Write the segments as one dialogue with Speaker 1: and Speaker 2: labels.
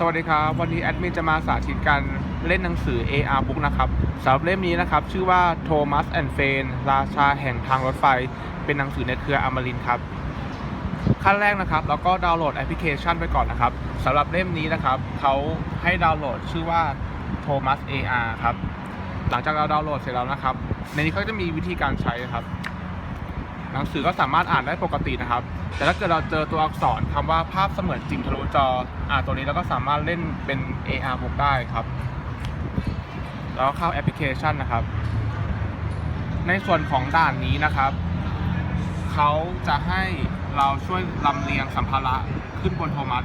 Speaker 1: สวัสดีครับ วันนี้แอดมินจะมาสาธิตการเล่นหนังสือ AR Book นะครับสำหรับเล่มนี้นะครับ ชื่อว่า Thomas and f a n ราชาแห่งทางรถไฟ เป็นหนังสือในเครืออมรินทร์ครับ ขั้นแรกนะครับ แล้วก็ดาวน์โหลดแอปพลิเคชันไปก่อนนะครับสำหรับเล่มนี้นะครับเขาให้ดาวน์โหลดชื่อว่า Thomas AR ครับ หลังจากเราดาวน์โหลดเสร็จแล้วนะครับ ในนี้เขาจะมีวิธีการใช้ครับ หนังสือก็สามารถอ่านได้ปกตินะครับ แต่ถ้าเกิดเราเจอตัวอักษรคำว่าภาพเสมือนจริงทะลุจออ่าตัวนี้เราก็สามารถเล่นเป็น AR book ได้ครับ แล้วเข้าแอปพลิเคชันนะครับ ในส่วนของด่านนี้นะครับเขาจะให้เราช่วยลำเลียงสัมภาระขึ้นบนโทมัส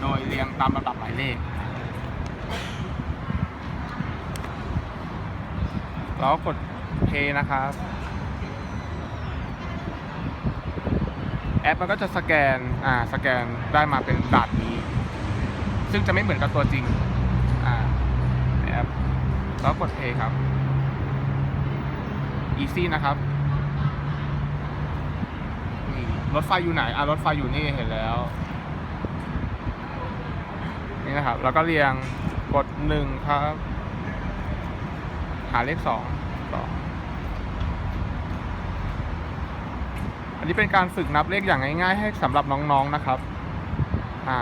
Speaker 1: โดยเรียงตามลำดับหมายเลขแล้วกด Pay นะครับ แอปมันก็จะสแกนอ่าสแกนได้มาเป็นดานนี้ ซึ่งจะไม่เหมือนกับตัวจริงอ่าแอปแล้วกด Pay ครับ Easy นะครับนี่รถไฟอยู่ไหนอ่ารถไฟอยู่นี่เห็นแล้ว นี่นะครับ แล้วก็เรียงกดหนึ่งครับ หาเลขสองต่ อันนี้เป็นการฝึกนับเลขอย่างง่ายๆ ให้สำหรับน้องๆนะครับ อ่า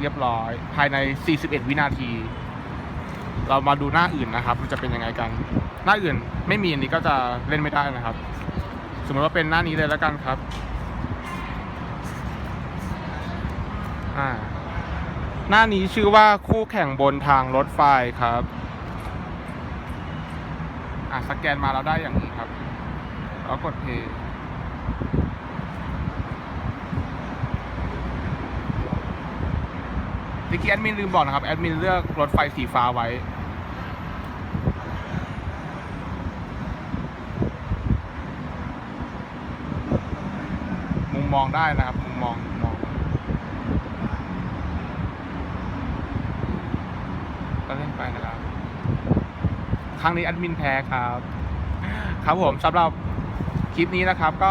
Speaker 1: เรียบร้อย ภายใน 41 วินาที เรามาดูหน้าอื่นนะครับ มันจะเป็นยังไงกัน หน้าอื่นไม่มีอันนี้ก็จะเล่นไม่ได้นะครับ สมมติว่าเป็นหน้านี้เลยแล้วกันครับ อ่า หน้านี้ชื่อว่าคู่แข่งบนทางรถไฟครับ อะสแกนมาแล้วได้อย่างนี้ครับ แล้วกดเพย์ เมื่อกี้แอดมินลืมบอกนะครับ แอดมินเลือกรถไฟสีฟ้าไว้ มุมมองได้นะครับ มุมมองมุมมองก็เล่นไปนะครับ ครั้งนี้แอดมินแพ้ครับ ครับผมสำหรับคลิปนี้นะครับก็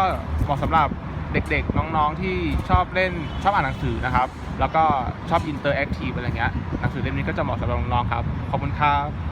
Speaker 1: มาะสำหรับเด็กๆ น้องๆที่ชอบเล่นชอบอ่านหนังสือนะครับ แล้วก็ชอบอินเตอร์แอคทีฟอะไรเงี้ยหนังสือเล่มนี้ก็จะเหมาะสำหรับน้องๆครับ ขอบคุณครับ